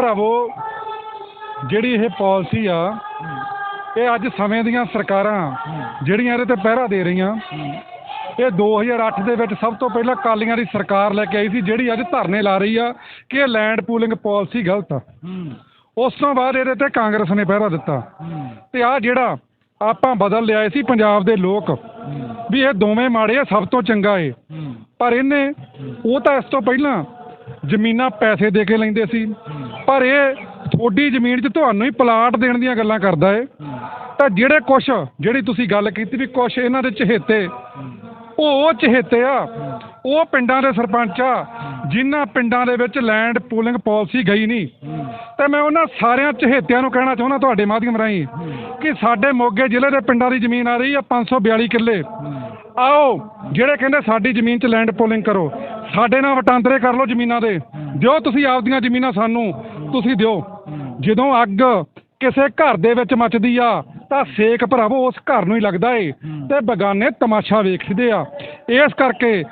ਭਰਾਵੋ, ਜਿਹੜੀ ਇਹ ਪਾਲਿਸੀ ਆ, ਇਹ ਅੱਜ ਸਮੇਂ ਦੀਆਂ ਸਰਕਾਰਾਂ ਜਿਹੜੀਆਂ ਇਹਦੇ ਤੇ ਪਹਿਰਾ ਦੇ ਰਹੀਆਂ, ਇਹ 2008 ਦੇ ਵਿੱਚ ਸਭ ਤੋਂ ਪਹਿਲਾਂ ਕਾਲੀਆਂ ਦੀ ਸਰਕਾਰ ਲੈ ਕੇ ਆਈ ਸੀ, ਜਿਹੜੀ ਅੱਜ ਧਰਨੇ ਲਾ ਰਹੀ ਆ ਕਿ ਇਹ ਲੈਂਡ ਪੂਲਿੰਗ ਪਾਲਿਸੀ ਗਲਤ ਆ। ਉਸ ਤੋਂ ਬਾਅਦ ਇਹਦੇ ਤੇ ਕਾਂਗਰਸ ਨੇ ਪਹਿਰਾ ਦਿੱਤਾ। ਤੇ ਆ ਜਿਹੜਾ ਆਪਾਂ ਬਦਲ ਲਿਆਏ ਸੀ ਪੰਜਾਬ ਦੇ ਲੋਕ, ਵੀ ਇਹ ਦੋਵੇਂ ਮਾੜੇ ਆ, ਸਭ ਤੋਂ ਚੰਗਾ ਏ। ਪਰ ਇਹਨੇ, ਉਹ ਤਾਂ ਇਸ ਤੋਂ ਪਹਿਲਾਂ ਜ਼ਮੀਨਾਂ ਪੈਸੇ ਦੇ ਕੇ ਲੈਂਦੇ ਸੀ ਪਰ ਇਹ ਥੋੜੀ ਜ਼ਮੀਨ 'ਚ ਤੁਹਾਨੂੰ ਹੀ ਪਲਾਟ ਦੇਣ ਦੀਆਂ ਗੱਲਾਂ ਕਰਦਾ ਏ। ਤਾਂ ਜਿਹੜੇ ਕੁਛ, ਜਿਹੜੀ ਤੁਸੀਂ ਗੱਲ ਕੀਤੀ ਵੀ ਕੁਛ ਇਹਨਾਂ ਦੇ ਚਹੇਤੇ, ਉਹ ਉਹ ਚਹੇਤੇ ਆ। ਉਹ ਪਿੰਡਾਂ ਦੇ ਸਰਪੰਚ ਆ, ਜਿਨ੍ਹਾਂ ਪਿੰਡਾਂ ਦੇ ਵਿੱਚ ਲੈਂਡ ਪੂਲਿੰਗ ਪਾਲਿਸੀ ਗਈ ਨਹੀਂ। ਤੇ ਮੈਂ ਉਹਨਾਂ ਸਾਰਿਆਂ ਚਹੇਤਿਆਂ ਨੂੰ ਕਹਿਣਾ ਚਾਹੁੰਦਾ ਤੁਹਾਡੇ ਮਾਧਿਅਮ ਰਾਹੀਂ ਕਿ ਸਾਡੇ ਮੋਗੇ ਜ਼ਿਲ੍ਹੇ ਦੇ ਪਿੰਡਾਂ ਦੀ ਜ਼ਮੀਨ ਆ ਰਹੀ ਆ 542 ਕਿੱਲੇ। ਆਓ, ਜਿਹੜੇ ਕਹਿੰਦੇ ਸਾਡੀ ਜ਼ਮੀਨ 'ਚ ਲੈਂਡ ਪੋਲਿੰਗ ਕਰੋ, ਸਾਡੇ ਨਾਲ ਵਟਾਂਦਰੇ ਕਰ ਲਓ ਜ਼ਮੀਨਾਂ ਦੇ। ਦਿਓ ਤੁਸੀਂ ਆਪਦੀਆਂ ਜ਼ਮੀਨਾਂ ਸਾਨੂੰ। ਤੁਸੀਂ ਦਿਓ। ਜਦੋਂ ਅੱਗ ਕਿਸੇ ਘਰ ਦੇ ਵਿੱਚ ਮੱਚਦੀ ਆ ਤਾਂ ਸੇਕ ਭਰਾਵੋ ਉਸ ਘਰ ਨੂੰ ਹੀ ਲੱਗਦਾ ਏ। ਤੇ ਬਗਾਨੇ ਤਮਾਸ਼ਾ ਵੇਖਦੇ ਆ। ਇਸ ਕਰਕੇ